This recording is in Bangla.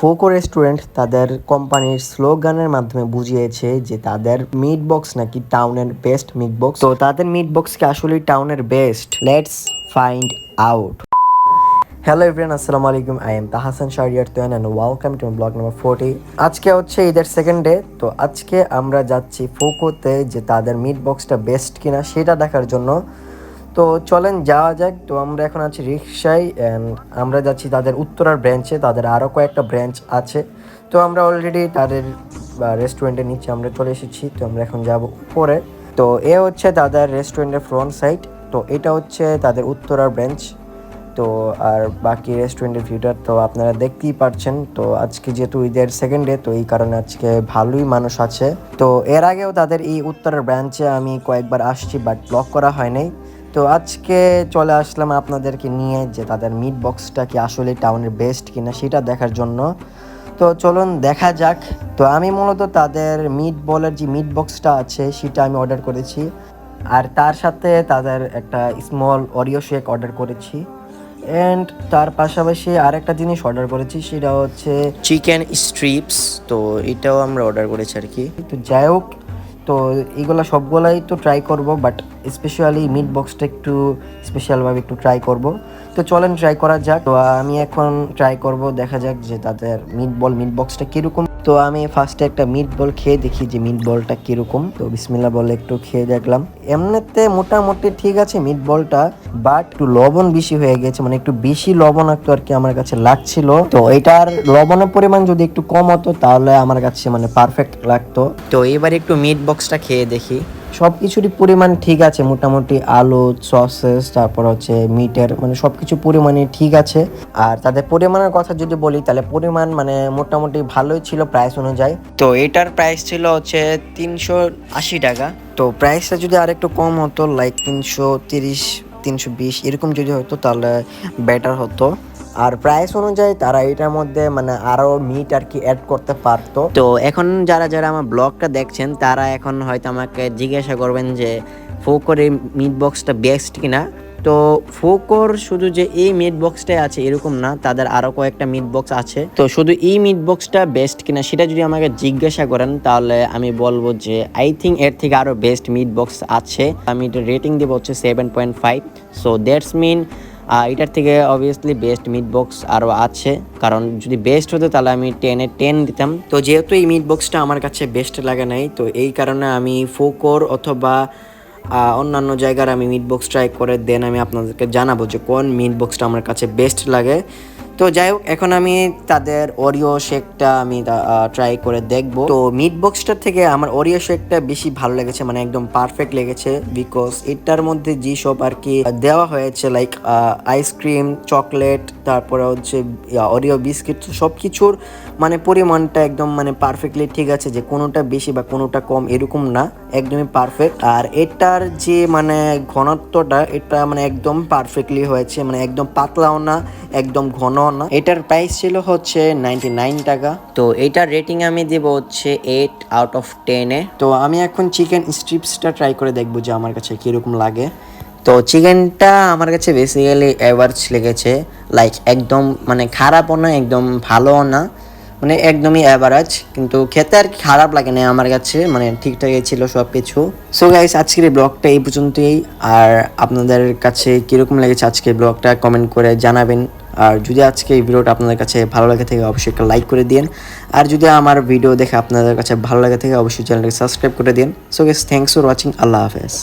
ফোকো রেস্টুরেন্ট তাদের কোম্পানির স্লোগানের মাধ্যমে বুঝিয়েছে যে তাদের মিট বক্স নাকি টাউনের বেস্ট মিট বক্স তো তাদের মিট বক্স কি আসলে টাউনের best let's find out hello everyone আসসালামু আলাইকুম। I am Tahsan Shahriar Toan and welcome to blog number forty আজকে হচ্ছে ঈদের সেকেন্ড ডে তো আজকে আমরা যাচ্ছি ফোকোতে যে তাদের মিট বক্সটা বেস্ট কিনা, সেটা দেখার জন্য। তো চলেন, যাওয়া যাক। তো আমরা এখন আছি রিক্সায় অ্যান্ড আমরা যাচ্ছি তাদের উত্তরার ব্রাঞ্চে তাদের আরও কয়েকটা ব্রাঞ্চ আছে। তো আমরা অলরেডি তাদের রেস্টুরেন্টের নিচে আমরা চলে এসেছি। তো আমরা এখন যাব উপরে। তো এ হচ্ছে তাদের রেস্টুরেন্টের ফ্রন্ট সাইড তো এটা হচ্ছে তাদের উত্তরার ব্রাঞ্চ তো আর বাকি রেস্টুরেন্টের ভিউটা তো আপনারা দেখতেই পাচ্ছেন তো আজকে যেহেতু ঈদের সেকেন্ড ডে তো এই কারণে আজকে ভালোই মানুষ আছে। তো এর আগেও তাদের এই উত্তরের ব্রাঞ্চে আমি কয়েকবার আসছি বাট ব্লক করা হয়নি তো আজকে চলে আসলাম আপনাদেরকে নিয়ে যে তাদের মিট বক্সটা কি আসলে টাউনের বেস্ট কিনা সেটা দেখার জন্য। তো চলুন দেখা যাক। তো আমি মূলত তাদের মিট বলের যে মিট বক্সটা আছে সেটা আমি অর্ডার করেছি। আর তার সাথে তাদের একটা স্মল অরিও শেক অর্ডার করেছি। অ্যান্ড তার পাশাপাশি আরেকটা জিনিস অর্ডার করেছি সেটা হচ্ছে চিকেন স্ট্রিপস তো এটাও আমরা অর্ডার করেছি আর কি। তো যাই হোক তো এইগুলো সবগুলাই তো ট্রাই করব বাট স্পেশালি মিট বক্সটা একটু স্পেশালভাবে একটু ট্রাই করব। তো চলেন ট্রাই করা যাক। তো আমি এখন ট্রাই করব, দেখা যাক যে তাদের মিট বল মিট বক্সটা কীরকম। তো আমি ফার্স্টে একটা মিট বল খেয়ে দেখি যে মিট বলটা কীরকম। তো বিসমিল্লা বলে একটু খেয়ে দেখলাম। এমনিতে মোটামুটি ঠিক আছে মিট বলটা বাট একটু লবণ বেশি হয়ে গেছে মানে একটু বেশি লবণ একটু আর কি আমার কাছে লাগছিল। তো এটার লবণের পরিমাণ যদি একটু কম হতো, তাহলে আমার কাছে মানে পারফেক্ট লাগতো। তো এবার একটু মিট বক্সটা খেয়ে দেখি। সব কিছুরই পরিমাণ ঠিক আছে, মোটামুটি আলু, সসেস, তারপর হচ্ছে মিটের মানে সব কিছু পরিমাণে ঠিক আছে। আর তাদের পরিমাণের কথা যদি বলি, তাহলে পরিমাণ মানে মোটামুটি ভালোই ছিল প্রাইস অনুযায়ী। তো এটার প্রাইস ছিল হচ্ছে তিনশো আশি টাকা। তো প্রাইসটা যদি আর একটু কম হতো লাইক তিনশো তিরিশ, তিনশো বিশ, এরকম যদি হতো, তাহলে বেটার হতো। আর প্রাইস অনুযায়ী তারা এটার মধ্যে মানে আরও মিট আর কি অ্যাড করতে পারতো। তো এখন যারা যারা আমার ব্লগটা দেখছেন, তারা এখন হয়তো আমাকে জিজ্ঞাসা করবেন যে ফোকর এই মিট বক্সটা বেস্ট কিনা? তো ফোকর শুধু যে এই মিট বক্সটাই আছে এরকম না, তাদের আরও কয়েকটা মিট বক্স আছে। তো শুধু এই মিট বক্সটা বেস্ট কিনা সেটা যদি আমাকে জিজ্ঞাসা করেন, তাহলে আমি বলব যে আই থিঙ্ক এর থেকে আরও বেস্ট মিট বক্স আছে। আমি এটা রেটিং দেবো হচ্ছে seven point five so that's mean এটার থেকে অবভিয়াসলি বেস্ট মিট বক্স আরও আছে। কারণ যদি বেস্ট হতো তাহলে আমি টেনে টেন দিতাম। তো যেহেতু এই মিট বক্সটা আমার কাছে বেস্ট লাগে নাই, তো এই কারণে আমি ফোকোর অথবা অন্যান্য জায়গার আমি মিট বক্স ট্রাই করে দেন আমি আপনাদেরকে জানাব যে কোন মিট বক্সটা আমার কাছে বেস্ট লাগে। তো যাই হোক, এখন আমি তাদের অরিও শেকটা আমি ট্রাই করে দেখব। তো মিট বক্সটার থেকে আমার অরিও শেকটা বেশি ভালো লেগেছে মানে একদম পারফেক্ট লেগেছে বিকজ এটার মধ্যে যেসব আর কি দেওয়া হয়েছে লাইক আইসক্রিম চকলেট তারপরে হচ্ছে অরিও বিস্কিট সব কিছুর মানে পরিমাণটা একদম মানে পারফেক্টলি ঠিক আছে যে কোনোটা বেশি বা কোনোটা কম এরকম না, একদমই পারফেক্ট আর এটার যে মানে ঘনত্বটা, এটা মানে একদম পারফেক্টলি হয়েছে মানে একদম পাতলাও না, একদম না। এটার প্রাইস ছিল হচ্ছে নাইনটি নাইন টাকা। তো এটার রেটিং আমি দেব হচ্ছে এইট আউট অফ টেনে তো আমি এখন চিকেন স্ট্রিপসটা ট্রাই করে দেখব যে আমার কাছে কীরকম লাগে। তো চিকেনটা আমার কাছে বেসিক্যালি অ্যাভারেজ লেগেছে। লাইক একদম মানে খারাপও না একদম ভালোও না। মানে একদমই অ্যাভারেজ কিন্তু খেতে আর কি খারাপ লাগে না আমার কাছে। মানে ঠিকঠাকই ছিল সব কিছু সো গাইস আজকের এই ব্লগটা এই পর্যন্তই। আর আপনাদের কাছে কীরকম লেগেছে আজকের ব্লগটা কমেন্ট করে জানাবেন। আর যদি আজকে এই ভিডিওটা আপনাদের কাছে ভালো লাগে থাকে, অবশ্যই একটা লাইক করে দিন আর যদি আমার ভিডিও দেখে আপনাদের কাছে ভালো লাগে থাকে, অবশ্যই চ্যানেলটাকে সাবস্ক্রাইব করে দিন so guys thanks for watching আল্লাহ হাফেজ।